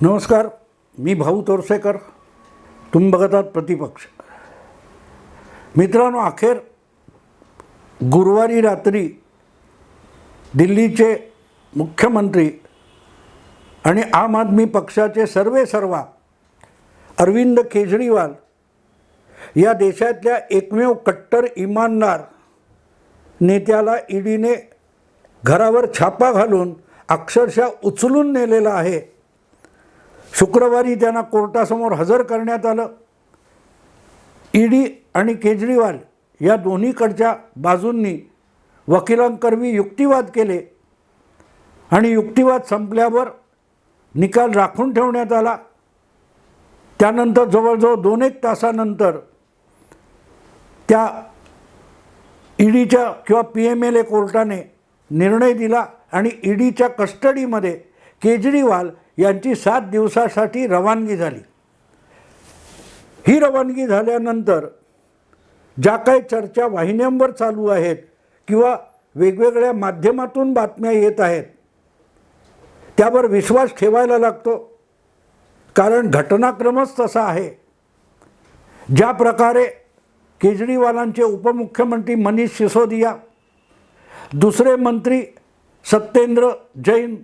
नमस्कार मी भाऊ तोरसेकर तुम्ही बघत आहात प्रतिपक्ष. मित्रांनो अखेर गुरुवारी रात्री दिल्लीचे मुख्यमंत्री आणि आम आदमी पक्षाचे सर्वे सर्वा अरविंद केजरीवाल या देशातल्या एकमेव कट्टर इमानदार नेत्याला ईडीने घरावर छापा घालून अक्षरशः उचलून नेलेला आहे. शुक्रवारी त्यांना कोर्टासमोर हजर करण्यात आलं. ईडी आणि केजरीवाल या दोन्हीकडच्या बाजूंनी वकिलांकरवी युक्तिवाद केले आणि युक्तिवाद संपल्यावर निकाल राखून ठेवण्यात आला. त्यानंतर जवळजवळ दोन एक तासानंतर त्या ईडीच्या किंवा पी एम एल ए कोर्टाने निर्णय दिला आणि ईडीच्या कस्टडीमध्ये केजरीवाल यांची सात दिवसासाठी रवानगी झाली. ही रवानगी झाल्यानंतर ज्या काही चर्चा वाहिन्यांवर चालू आहेत किंवा वेगवेगळ्या माध्यमातून बातम्या येत आहेत त्यावर विश्वास ठेवायला लागतो. कारण घटनाक्रमच तसा आहे. ज्या प्रकारे केजरीवालांचे उपमुख्यमंत्री मनीष सिसोदिया दुसरे मंत्री सत्येंद्र जैन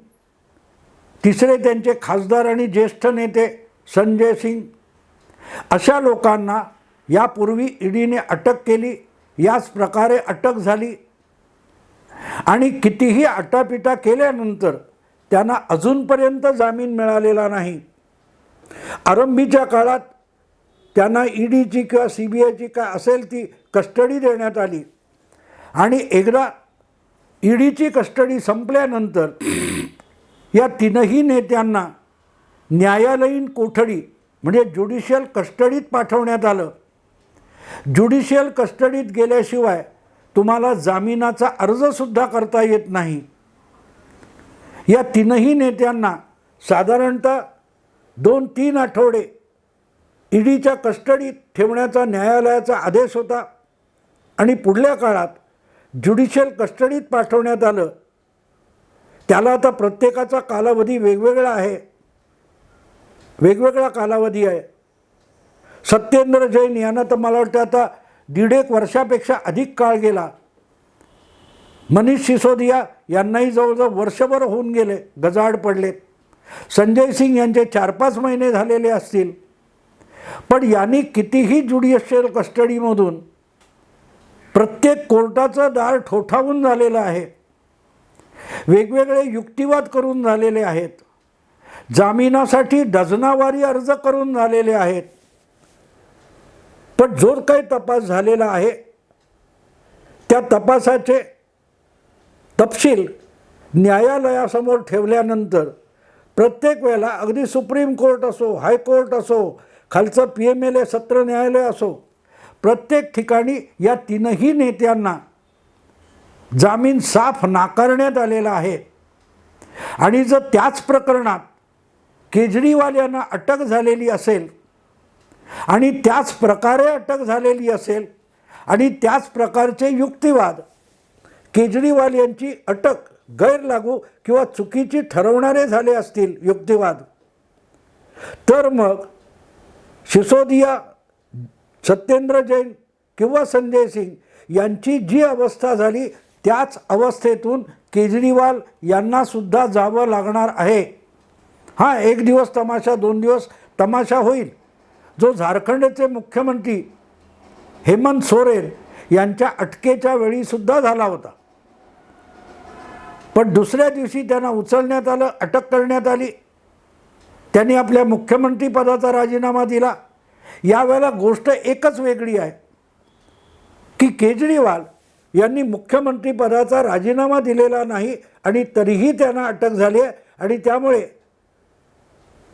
तिसरे त्यांचे खासदार आणि ज्येष्ठ नेते संजय सिंग. अशा लोकांना यापूर्वी ईडीने अटक केली याच प्रकारे अटक झाली. आणि कितीही आटापिटा केल्यानंतर त्यांना अजूनपर्यंत जामीन मिळालेला नाही. आरंभीच्या काळात त्यांना ईडीची किंवा सी बी आयची काय असेल ती कस्टडी देण्यात आली. आणि एकदा ईडीची कस्टडी संपल्यानंतर या तीनही नेत्यांना न्यायालयीन कोठडी म्हणजे ज्युडिशियल कस्टडीत पाठवण्यात आलं. ज्युडिशियल कस्टडीत गेल्याशिवाय तुम्हाला जामिनाचा अर्जसुद्धा करता येत नाही. या तीनही नेत्यांना साधारणतः दोन तीन आठवडे ईडीच्या कस्टडीत ठेवण्याचा न्यायालयाचा आदेश होता आणि पुढल्या काळात ज्युडिशियल कस्टडीत पाठवण्यात आलं. त्याला आता प्रत्येकाचा कालावधी वेगवेगळा आहे. वेगवेगळा कालावधी आहे. सत्येंद्र जैन यांना तर मला वाटतं आता दीड एक वर्षापेक्षा अधिक काळ गेला. मनीष सिसोदिया यांनाही जवळजवळ वर्षभर होऊन गेले गजाड पडलेत. संजय सिंग यांचे चार पाच महिने झालेले असतील. पण यांनी कितीही ज्युडिशियल कस्टडीमधून प्रत्येक कोर्टाचं दार ठोठावून झालेलं आहे. वेगवेगळे युक्तिवाद करून झालेले आहेत. जामिनासाठी डझनावारी अर्ज करून झालेले आहेत. पण जो काही तपास झालेला आहे? त्या तपासाचे तपशील न्यायालयासमोर ठेवल्यानंतर प्रत्येक वेळेला अगदी सुप्रीम कोर्ट असो हायकोर्ट असो खालचं पी एम एल ए सत्र न्यायालय असो प्रत्येक ठिकाणी या तीनही नेत्यांना जामीन साफ नाकारण्यात आलेला आहे. आणि जर त्याच प्रकरणात केजरीवाल यांना अटक झालेली असेल आणि त्याच प्रकारे अटक झालेली असेल आणि त्याच प्रकारचे युक्तिवाद केजरीवाल यांची अटक गैरलागू किंवा चुकीची ठरवणारे झाले असतील युक्तिवाद तर मग सिसोदिया सत्येंद्र जैन किंवा संजय सिंग यांची जी अवस्था झाली त्याच अवस्थेतून केजरीवाल यांनासुद्धा जावं लागणार आहे. हां एक दिवस तमाशा दोन दिवस तमाशा होईल. जो झारखंडचे मुख्यमंत्री हेमंत सोरेन यांच्या अटकेच्या वेळीसुद्धा झाला होता. पण दुसऱ्या दिवशी त्यांना उचलण्यात आलं अटक करण्यात आली. त्यांनी आपल्या मुख्यमंत्रीपदाचा राजीनामा दिला. यावेळेला गोष्ट एकच वेगळी आहे की केजरीवाल यांनी मुख्यमंत्रीपदाचा राजीनामा दिलेला नाही आणि तरीही त्यांना अटक झाली आहे. आणि त्यामुळे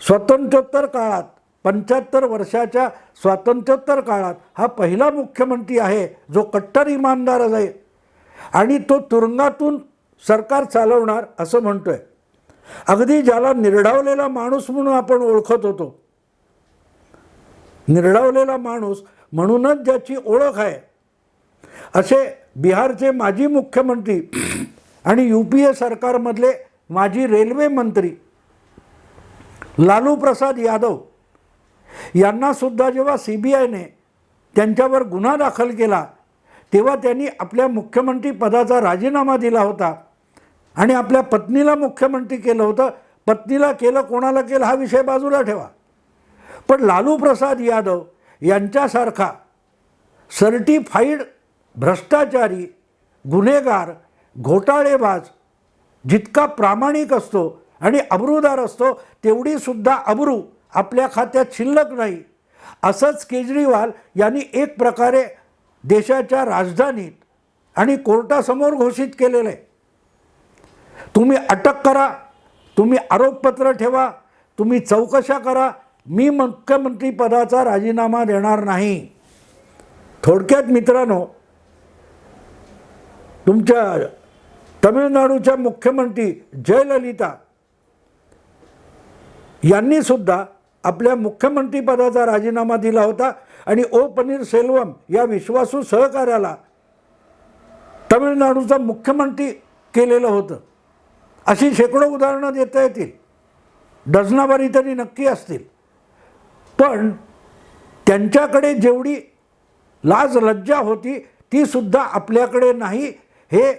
स्वातंत्र्योत्तर काळात पंच्याहत्तर वर्षाच्या स्वातंत्र्योत्तर काळात हा पहिला मुख्यमंत्री आहे जो कट्टर इमानदार आहे. आणि तो तुरुंगातून सरकार चालवणार असं म्हणतोय. अगदी ज्याला निर्डावलेला माणूस म्हणून आपण ओळखत होतो. निर्डावलेला माणूस म्हणूनच ज्याची ओळख आहे. असे बिहारचे माजी मुख्यमंत्री आणि यू पी ए सरकारमधले माजी रेल्वे मंत्री लालू प्रसाद यादव यांनासुद्धा जेव्हा सी बी आयने त्यांच्यावर गुन्हा दाखल केला तेव्हा त्यांनी आपल्या मुख्यमंत्री पदाचा राजीनामा दिला होता आणि आपल्या पत्नीला मुख्यमंत्री केलं होतं. पत्नीला केलं कोणाला केलं हा विषय बाजूला ठेवा. पण लालू प्रसाद यादव यांच्यासारखा सर्टिफाईड भ्रष्टाचारी गुन्हेगार घोटाळेबाज जितका प्रामाणिक असतो आणि अब्रूदार असतो तेवढीसुद्धा अब्रू आपल्या खात्यात शिल्लक नाही. असंच केजरीवाल यांनी एक प्रकारे देशाच्या राजधानीत आणि कोर्टासमोर घोषित केलेलं आहे तुम्ही अटक करा तुम्ही आरोपपत्र ठेवा तुम्ही चौकशा करा मी मुख्यमंत्री पदाचा राजीनामा देणार नाही. थोडक्यात मित्रांनो तुमच्या तमिळनाडूच्या मुख्यमंत्री जयललिता यांनी सुद्धा आपल्या मुख्यमंत्रीपदाचा राजीनामा दिला होता आणि ओ पनीरसेल्वम या विश्वासू सहकार्याला तमिळनाडूचा मुख्यमंत्री केलेलं होतं. अशी शेकडो उदाहरणं देता येतील. डझनावारी तरी नक्की असतील. पण त्यांच्याकडे जेवढी लाज लज्जा होती ती सुद्धा आपल्याकडे नाही. हे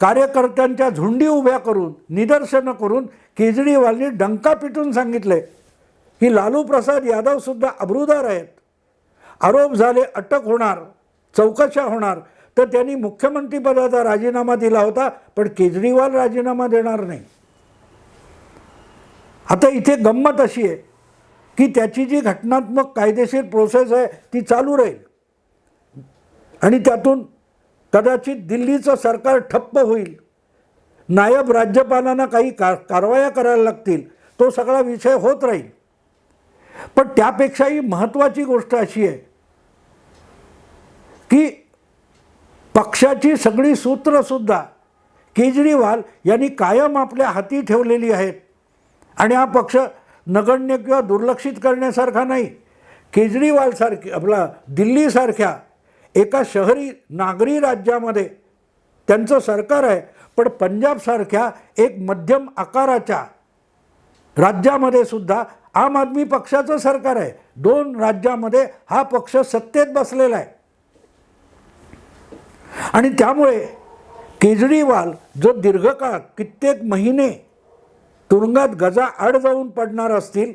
कार्यकर्त्यांच्या झुंडी उभ्या करून निदर्शनं करून केजरीवालनी डंका पिटून सांगितले. की लालू प्रसाद यादवसुद्धा अब्रुदार आहेत. आरोप झाले अटक होणार चौकशा होणार. तर त्यांनी मुख्यमंत्रीपदाचा राजीनामा दिला होता पण केजरीवाल राजीनामा देणार नाही. आता इथे गंमत अशी आहे की त्याची जी घटनात्मक कायदेशीर प्रोसेस आहे ती चालू राहील. आणि त्यातून कदाचित दिल्लीचं सरकार ठप्प होईल. नायब राज्यपालांना काही का कारवाया करायला लागतील तो सगळा विषय होत राहील. पण त्यापेक्षाही महत्त्वाची गोष्ट अशी आहे की पक्षाची सगळी सूत्रसुद्धा केजरीवाल यांनी कायम आपल्या हाती ठेवलेली आहेत. आणि हा पक्ष नगण्य किंवा दुर्लक्षित करण्यासारखा नाही. केजरीवालसारखी आपला दिल्लीसारख्या एका शहरी नागरी राज्यामध्ये त्यांचं सरकार आहे पण पंजाबसारख्या एक मध्यम आकाराच्या राज्यामध्ये सुद्धा आम आदमी पक्षाचं सरकार आहे. दोन राज्यामध्ये हा पक्ष सत्तेत बसलेला आहे. आणि त्यामुळे केजरीवाल जो दीर्घकाळ कित्येक महिने तुरुंगात गजा आड जाऊन पडणार असतील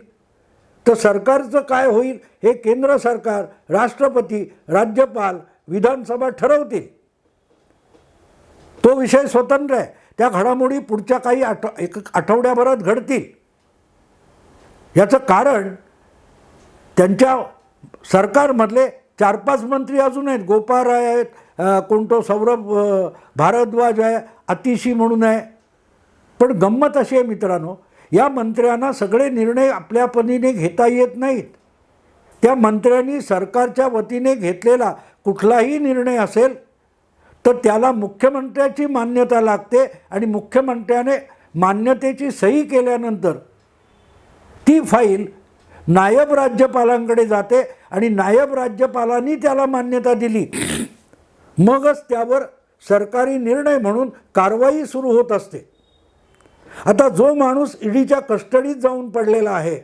तर सरकारचं काय होईल हे केंद्र सरकार राष्ट्रपती राज्यपाल विधानसभा ठरवतील तो विषय स्वतंत्र आहे. त्या घडामोडी पुढच्या काही आठ एक आठवड्याभरात घडतील. याचं कारण त्यांच्या सरकारमधले चार पाच मंत्री अजून आहेत. गोपाळ राय आहेत कोणतो सौरभ भारद्वाज आहे अतिशी म्हणून आहे. पण गंमत अशी आहे मित्रांनो या मंत्र्यांना सगळे निर्णय आपल्यापणीने घेता येत नाहीत. त्या मंत्र्यांनी सरकारच्या वतीने घेतलेला कुठलाही निर्णय असेल तर त्याला मुख्यमंत्र्याची मान्यता लागते आणि मुख्यमंत्र्याने मान्यतेची सही केल्यानंतर ती फाईल नायब राज्यपालांकडे जाते आणि नायब राज्यपालांनी त्याला मान्यता दिली. मगच त्यावर सरकारी निर्णय म्हणून कारवाई सुरू होत असते. आता जो माणूस ईडीच्या कस्टडीत जाऊन पडलेला आहे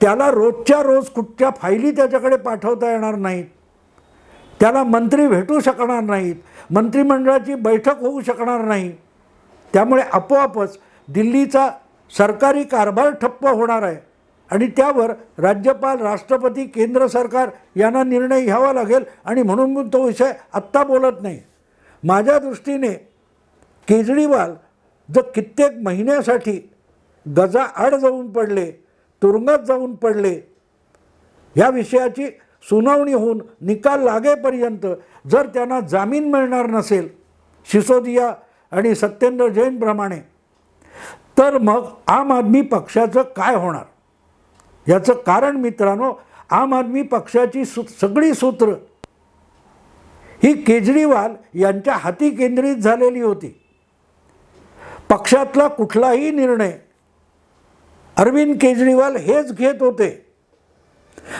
त्याला रोजच्या रोज कुठच्या फायली त्याच्याकडे पाठवता येणार नाहीत. त्याला मंत्री भेटू शकणार नाहीत. मंत्रिमंडळाची बैठक होऊ शकणार नाही. त्यामुळे आपोआपच दिल्लीचा सरकारी कारभार ठप्प होणार आहे आणि त्यावर राज्यपाल राष्ट्रपती केंद्र सरकार यांना निर्णय घ्यावा लागेल आणि म्हणून मी तो विषय आत्ता बोलत नाही. माझ्या दृष्टीने केजरीवाल जर कित्येक महिन्यासाठी गजा आड जाऊन पडले तुरुंगात जाऊन पडले ह्या विषयाची सुनावणी होऊन निकाल लागेपर्यंत जर त्यांना जामीन मिळणार नसेल सिसोदिया आणि सत्येंद्र जैनप्रमाणे तर मग आम आदमी पक्षाचं काय होणार? याचं कारण मित्रांनो आम आदमी पक्षाची सु सगळी सूत्र ही केजरीवाल यांच्या हाती केंद्रित झालेली होती. पक्षातला कुठलाही निर्णय अरविंद केजरीवाल हेच घेत होते.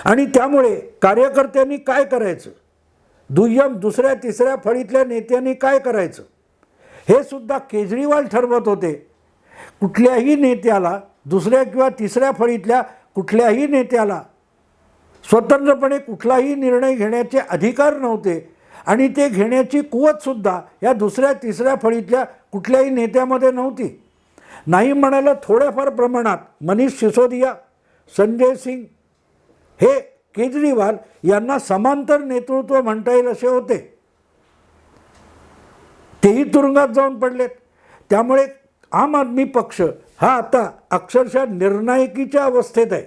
आणि त्यामुळे कार्यकर्त्यांनी काय करायचं? दुय्यम दुसऱ्या तिसऱ्या फळीतल्या नेत्यांनी काय करायचं? हे सुद्धा केजरीवाल ठरवत होते. कुठल्याही नेत्याला दुसऱ्या किंवा तिसऱ्या फळीतल्या कुठल्याही नेत्याला स्वतंत्रपणे कुठलाही निर्णय घेण्याचे अधिकार नव्हते आणि ते घेण्याची कुवतसुद्धा या दुसऱ्या तिसऱ्या फळीतल्या कुठल्याही नेत्यामध्ये नव्हती. नाही म्हणायला थोड्याफार प्रमाणात मनीष सिसोदिया संजय सिंग हे केजरीवाल यांना समांतर नेतृत्व म्हणता येईल असे होते. तेही तुरुंगात जाऊन पडलेत. त्यामुळे आम आदमी पक्ष हा आता अक्षरशः निर्णायकीच्या अवस्थेत आहे.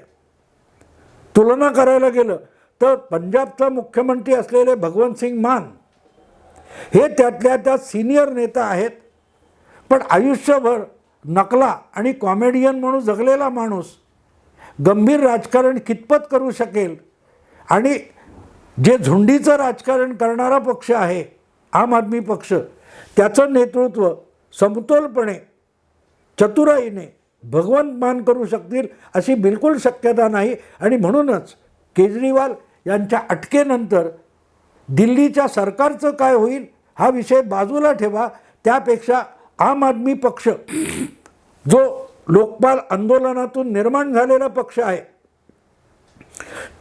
तुलना करायला गेलं तर पंजाबचा मुख्यमंत्री असलेले भगवंत सिंग मान हे त्यातल्या त्या सिनियर नेता आहेत. पण आयुष्यभर नकला आणि कॉमेडियन म्हणून जगलेला माणूस गंभीर राजकारण कितपत करू शकेल? आणि जे झुंडीचं राजकारण करणारा पक्ष आहे आम आदमी पक्ष त्याचं नेतृत्व समतोलपणे चतुराईने भगवंत मान करू शकतील अशी बिलकुल शक्यता नाही. आणि म्हणूनच केजरीवाल यांच्या अटकेनंतर दिल्लीच्या सरकारचं काय होईल हा विषय बाजूला ठेवा. त्यापेक्षा आम आदमी पक्ष जो लोकपाल आंदोलनातून निर्माण झालेला पक्ष आहे.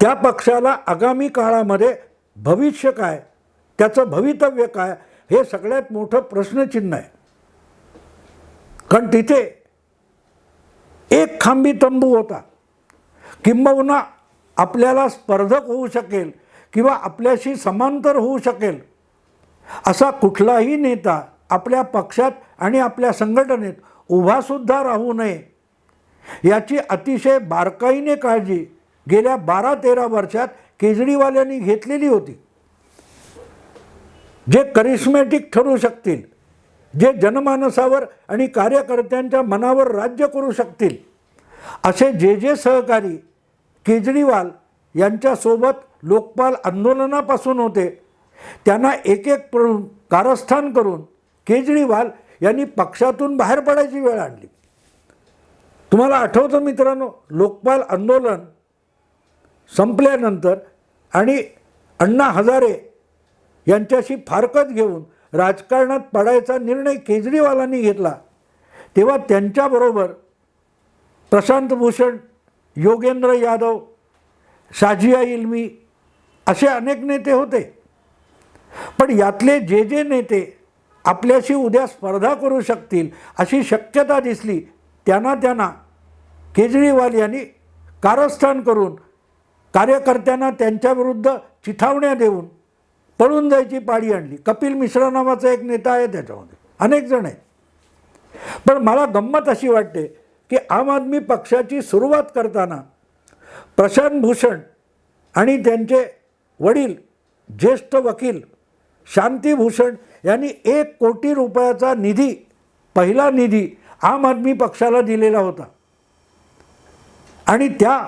त्या पक्षाला आगामी काळामध्ये भविष्य काय त्याचं भवितव्य काय हे सगळ्यात मोठं प्रश्नचिन्ह आहे. कारण तिथे एक खांबी तंबू होता. किंबहुना आपल्याला स्पर्धक होऊ शकेल किंवा आपल्याशी समांतर होऊ शकेल असा कुठलाही नेता आपल्या पक्षात आणि आपल्या संघटनेत उभासुद्धा राहू नये. याची अतिशय बारकाईने काळजी गेल्या बारा तेरा वर्षात केजरीवाल यांनी घेतलेली होती. जे करिश्मॅटिक ठरू शकतील जे जनमानसावर आणि कार्यकर्त्यांच्या मनावर राज्य करू शकतील असे जे जे सहकारी केजरीवाल यांच्यासोबत लोकपाल आंदोलनापासून होते त्यांना एक एक कारस्थान करून केजरीवाल यांनी पक्षातून बाहेर पडायची वेळ आणली. तुम्हाला आठवतं मित्रांनो लोकपाल आंदोलन संपल्यानंतर आणि अण्णा हजारे यांच्याशी फारकत घेऊन राजकारणात पडायचा निर्णय केजरीवालांनी घेतला तेव्हा त्यांच्याबरोबर प्रशांत भूषण योगेंद्र यादव साजिया इल्मी असे अनेक नेते होते. पण यातले जे जे नेते आपल्याशी उद्या स्पर्धा करू शकतील अशी शक्यता दिसली. त्यांना त्यांना केजरीवाल यांनी कारस्थान करून कार्यकर्त्यांना त्यांच्याविरुद्ध चिथावण्या देऊन पळून जायची पाळी आणली. कपिल मिश्रा नावाचा एक नेता आहे त्याच्यामध्ये. अनेक जण आहेत. पण मला गंमत अशी वाटते की आम आदमी पक्षाची सुरुवात करताना प्रशांत भूषण आणि त्यांचे वडील ज्येष्ठ वकील शांतीभूषण यांनी एक कोटी रुपयाचा निधी पहिला निधी आम आदमी पक्षाला दिलेला होता. आणि त्या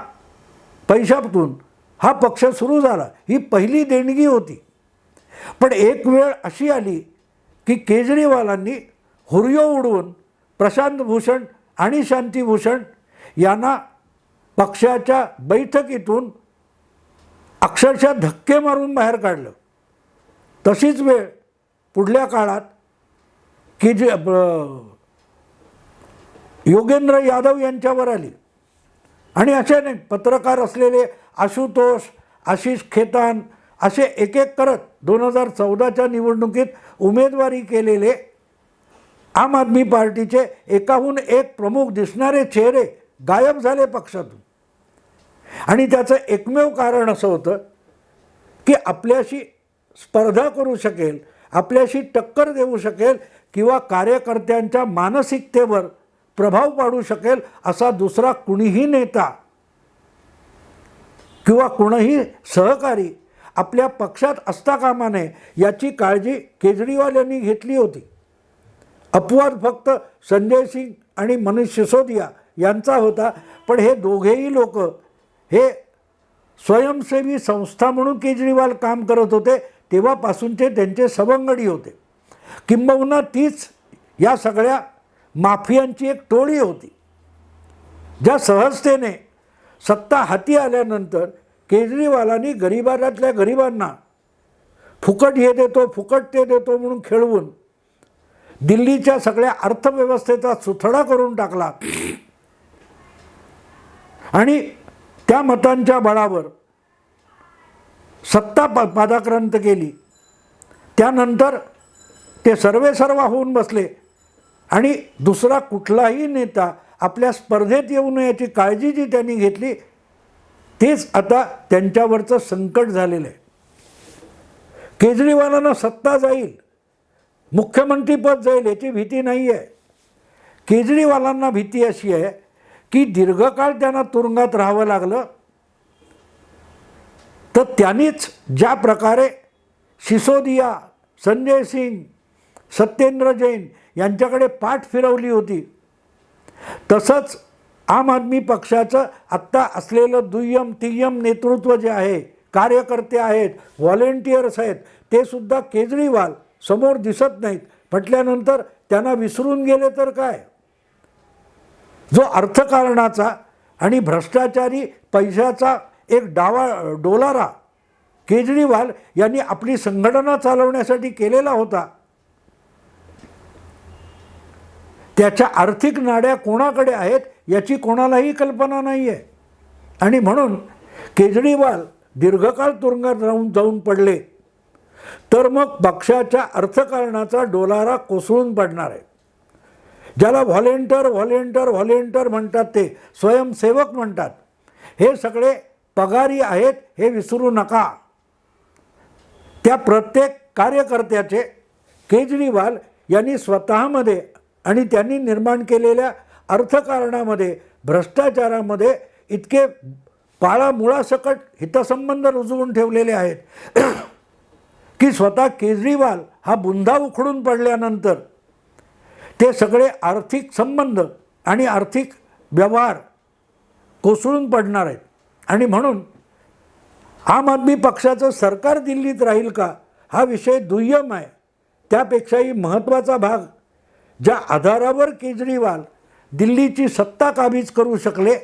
पैशातून हा पक्ष सुरू झाला. ही पहिली देणगी होती. पण एक वेळ अशी आली की केजरीवालांनी हुर्यो उडवून प्रशांत भूषण आणि शांतीभूषण यांना पक्षाच्या बैठकीतून अक्षरशः धक्के मारून बाहेर काढलं. तशीच वेळ पुढल्या काळात की जे योगेंद्र यादव यांच्यावर आली. आणि असे नाही पत्रकार असलेले आशुतोष आशिष खेतान असे एक एक करत दोन हजार चौदाच्या निवडणुकीत उमेदवारी केलेले आम आदमी पार्टीचे एकाहून एक प्रमुख दिसणारे चेहरे गायब झाले पक्षातून. आणि त्याचं एकमेव कारण असं होतं की आपल्याशी स्पर्धा करू शकेल आपल्याशी टक्कर देऊ शकेल किंवा कार्यकर्त्यांच्या मानसिकतेवर प्रभाव पाडू शकेल असा दुसरा कुणीही नेता किंवा कुणीही सहकारी आपल्या पक्षात असता कामा नये याची काळजी केजरीवाल यांनी घेतली होती. अपवाद फक्त संजय सिंग आणि मनीष सिसोदिया यांचा होता पण हे दोघेही लोक हे स्वयंसेवी संस्था म्हणून केजरीवाल काम करत होते तेव्हापासूनचे त्यांचे सवंगडी होते. किंबहुना तीच या सगळ्या माफियांची एक टोळी होती. ज्या सहजतेने सत्ता हाती आल्यानंतर केजरीवालांनी गरिबारातल्या गरिबांना फुकट हे देतो फुकट ते देतो म्हणून खेळवून दिल्लीच्या सगळ्या अर्थव्यवस्थेचा सुथडा करून टाकला. आणि त्या मतांच्या बळावर सत्ता प पादाक्रांत केली त्यानंतर ते सर्वेसर्वा होऊन बसले. आणि दुसरा कुठलाही नेता आपल्या स्पर्धेत येऊ नये याची काळजी जी त्यांनी घेतली तेच आता त्यांच्यावरचं संकट झालेलं आहे. केजरीवालांना सत्ता जाईल मुख्यमंत्रीपद जाईल याची भीती नाही आहे. केजरीवालांना भीती अशी आहे की दीर्घकाळ त्यांना तुरुंगात राहावं लागलं तर त्यांनीच ज्या प्रकारे सिसोदिया संजय सिंग सत्येंद्र जैन यांच्याकडे पाठ फिरवली होती तसंच आम आदमी पक्षाचं आत्ता असलेलं दुय्यम तिय्यम नेतृत्व जे आहे कार्यकर्ते आहेत व्हॉलेंटियर्स आहेत ते सुद्धा केजरीवाल समोर दिसत नाहीत. म्हटल्यानंतर त्यांना विसरून गेले तर काय? जो अर्थकारणाचा आणि भ्रष्टाचारी पैशाचा एक डावा डोलारा केजरीवाल यांनी आपली संघटना चालवण्यासाठी केलेला होता. त्याच्या आर्थिक नाड्या कोणाकडे आहेत याची कोणालाही कल्पना नाही आहे आणि म्हणून केजरीवाल दीर्घकाळ तुरुंगात राहून जाऊन पडले. तर मग पक्षाच्या अर्थकारणाचा डोलारा कोसळून पडणार आहे. ज्याला व्हॉलेंटर व्हॉलेंटर व्हॉलेंटर म्हणतात ते स्वयंसेवक म्हणतात. हे सगळे पगारी आहेत हे विसरू नका. त्या प्रत्येक कार्यकर्त्याचे केजरीवाल यांनी स्वतःमध्ये आणि त्यांनी निर्माण केलेल्या अर्थकारणामध्ये भ्रष्टाचारामध्ये इतके पाळामुळासकट हितसंबंध रुजवून ठेवलेले आहेत. की स्वतः केजरीवाल हा बुंदा उखडून पडल्यानंतर ते सगळे आर्थिक संबंध आणि आर्थिक व्यवहार कोसळून पडणार आहेत. आणि म्हणून आम आदमी पक्षाचं सरकार दिल्लीत राहील का हा विषय दुय्यम आहे. त्यापेक्षाही महत्त्वाचा भाग ज्या आधारावर केजरीवाल दिल्लीची सत्ता काबीज करू शकले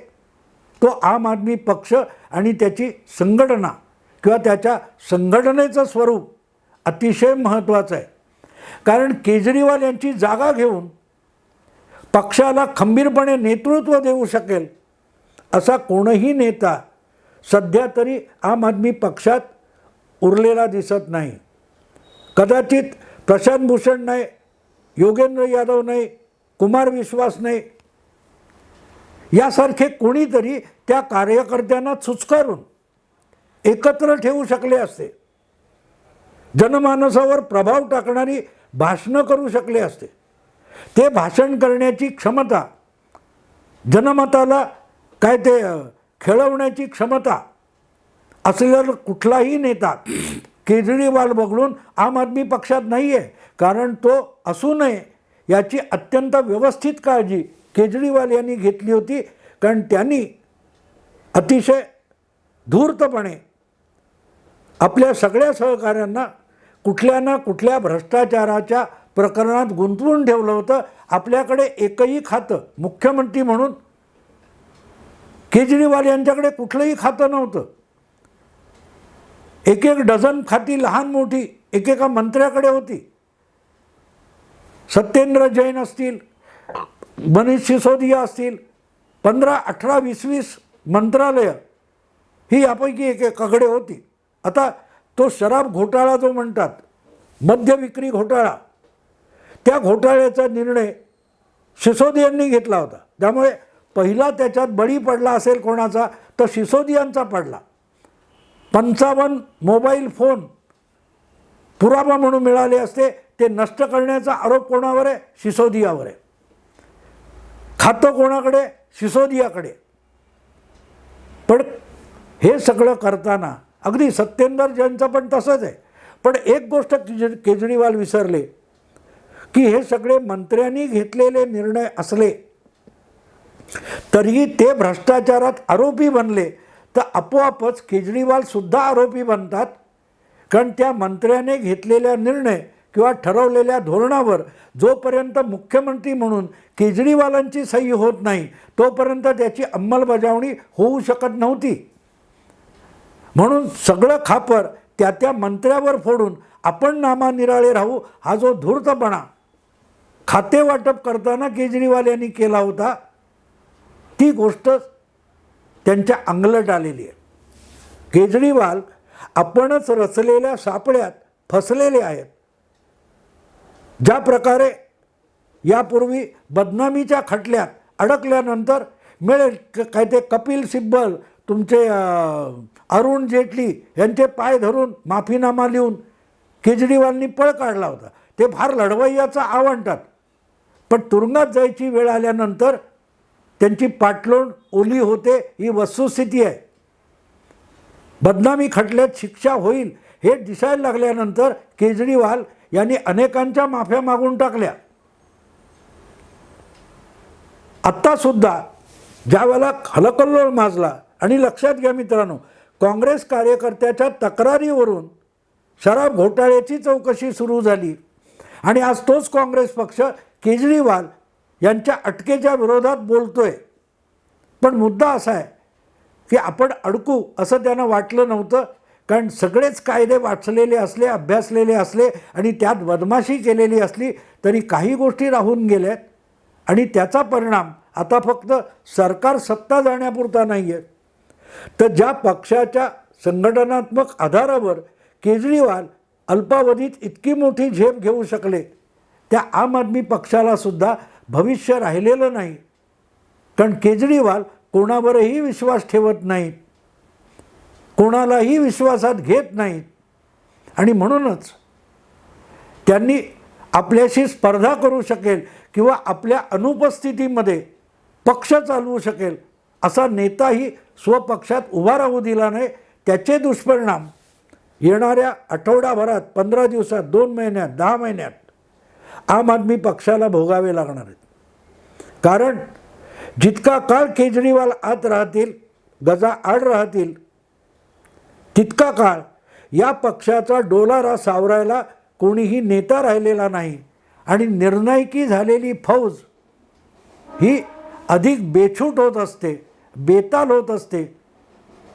तो आम आदमी पक्ष आणि त्याची संघटना किंवा त्याच्या संघटनेचं स्वरूप अतिशय महत्त्वाचं आहे. कारण केजरीवाल यांची जागा घेऊन पक्षाला खंबीरपणे नेतृत्व देऊ शकेल असा कोणही नेता सध्या तरी आम आदमी पक्षात उरलेला दिसत नाही. कदाचित प्रशांत भूषण नाही योगेंद्र यादव नाही कुमार विश्वास नाही. यासारखे कोणीतरी त्या कार्यकर्त्यांना चुचकारून एकत्र ठेवू शकले असते. जनमानसावर प्रभाव टाकणारी भाषणं करू शकले असते. ते भाषण करण्याची क्षमता जनमताला काय ते खेळवण्याची क्षमता असलेला कुठलाही नेता केजरीवाल वगळून आम आदमी पक्षात नाही आहे कारण तो असू नये याची अत्यंत व्यवस्थित काळजी केजरीवाल यांनी घेतली होती कारण त्यांनी अतिशय धूर्तपणे आपल्या सगळ्या सहकाऱ्यांना कुठल्या ना कुठल्या भ्रष्टाचाराच्या प्रकरणात गुंतवून ठेवलं होतं. आपल्याकडे एकही खातं मुख्यमंत्री म्हणून केजरीवाल यांच्याकडे कुठलंही खातं नव्हतं. एक एक डझन खाती लहान मोठी एकेका मंत्र्याकडे होती. सत्येंद्र जैन असतील मनीष सिसोदिया असतील पंधरा अठरा वीस वीस मंत्रालयं ही यापैकी एकेकाकडे होती. आता तो शराब घोटाळा जो म्हणतात मद्य विक्री घोटाळा त्या घोटाळ्याचा निर्णय सिसोदियांनी घेतला होता. त्यामुळे पहिला त्याच्यात बळी पडला असेल कोणाचा तर सिसोदियांचा पडला. पंचावन्न मोबाईल फोन पुरावा म्हणून मिळाले असते ते नष्ट करण्याचा आरोप कोणावर आहे? सिसोदियावर आहे. खातं कोणाकडे? सिसोदियाकडे. पण हे सगळं करताना अगदी सत्येंदर जैनचं पण तसंच आहे. पण एक गोष्ट केज केजरीवाल विसरले की हे सगळे मंत्र्यांनी घेतलेले निर्णय असले तरीही ते भ्रष्टाचारात आरोपी बनले तर आपोआपच केजरीवालसुद्धा आरोपी बनतात. कारण त्या मंत्र्याने घेतलेल्या निर्णय किंवा ठरवलेल्या धोरणावर जोपर्यंत मुख्यमंत्री म्हणून केजरीवालांची सही होत नाही तोपर्यंत त्याची अंमलबजावणी होऊ शकत नव्हती. म्हणून सगळं खापर त्या त्या मंत्र्यावर फोडून आपण नामानिराळे राहू हा जो धूर्तपणा खाते वाटप करताना केजरीवाल यांनी केला होता ती गोष्ट त्यांच्या अंगलट आलेली आहे. केजरीवाल आपणच रचलेल्या सापळ्यात फसलेले आहेत. ज्या प्रकारे यापूर्वी बदनामीच्या खटल्यात अडकल्यानंतर मिळेल काय ते कपिल सिब्बल तुमचे अरुण जेटली यांचे पाय धरून माफीनामा लिहून केजरीवालनी पळ काढला होता. ते फार लढवय्याचं आवडतात पण तुरुंगात जायची वेळ आल्यानंतर त्यांची पाटलोण ओली होते ही वस्तुस्थिती आहे. बदनामी खटल्यात शिक्षा होईल हे दिसायला लागल्यानंतर केजरीवाल यांनी अनेकांच्या माफ्या मागून टाकल्या. आत्तासुद्धा ज्यावेळेला खलकल्लोळ हलकल्लोळ माजला आणि लक्षात घ्या मित्रांनो काँग्रेस कार्यकर्त्याच्या तक्रारीवरून शराब घोटाळ्याची चौकशी सुरू झाली. आणि आज तोच काँग्रेस पक्ष केजरीवाल यांच्या अटकेच्या विरोधात बोलतोय. पण मुद्दा असा आहे की आपण अडकू असं त्यांना वाटलं नव्हतं. कारण सगळेच कायदे वाचलेले असले अभ्यासलेले असले आणि त्यात बदमाशी केलेली असली तरी काही गोष्टी राहून गेल्यात. आणि त्याचा परिणाम आता फक्त सरकार सत्ता जाण्यापुरता नाही आहे तर ज्या पक्षाच्या संघटनात्मक आधारावर केजरीवाल अल्पावधीत इतकी मोठी झेप घेऊ शकले त्या आम आदमी पक्षाला सुद्धा भविष्य राहिलेलं नाही. कारण केजरीवाल कोणावरही विश्वास ठेवत नाहीत. कोणालाही विश्वासात घेत नाहीत. आणि म्हणूनच त्यांनी आपल्याशी स्पर्धा करू शकेल किंवा आपल्या अनुपस्थितीमध्ये पक्ष चालवू शकेल असा नेताही स्वपक्षात उभा राहू दिला नाही. त्याचे दुष्परिणाम येणाऱ्या आठवडाभरात पंधरा दिवसात दोन महिन्यात दहा महिन्यात आम आदमी पक्षाला भोगावे लागणार आहेत. कारण जितका काळ केजरीवाल आत राहतील गजा आड राहतील तितका काळ या पक्षाचा डोलारा सावरायला कोणीही नेता राहिलेला नाही आणि निर्णायकी झालेली फौज ही अधिक बेछूट होत असते बेताल होत असते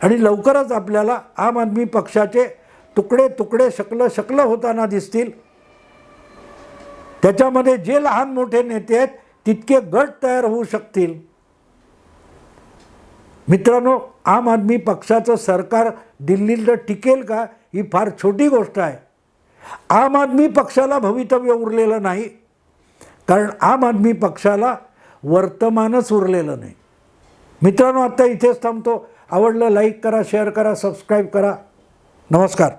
आणि लवकरच आपल्याला आम आदमी पक्षाचे तुकडे तुकडे शकलं शकलं होताना दिसतील. त्याच्यामध्ये जे लहान मोठे नेते आहेत तितके गट तयार होऊ शकतील. मित्रांनो आम आदमी पक्षाचं सरकार दिल्लीला टिकेल का ही फार छोटी गोष्ट आहे. आम आदमी पक्षाला भवितव्य उरलेलं नाही कारण आम आदमी पक्षाला वर्तमानच उरलेलं नाही. मित्रांनो आत्ता इथेच थांबतो. आवडलं लाईक करा शेअर करा सबस्क्राईब करा. नमस्कार.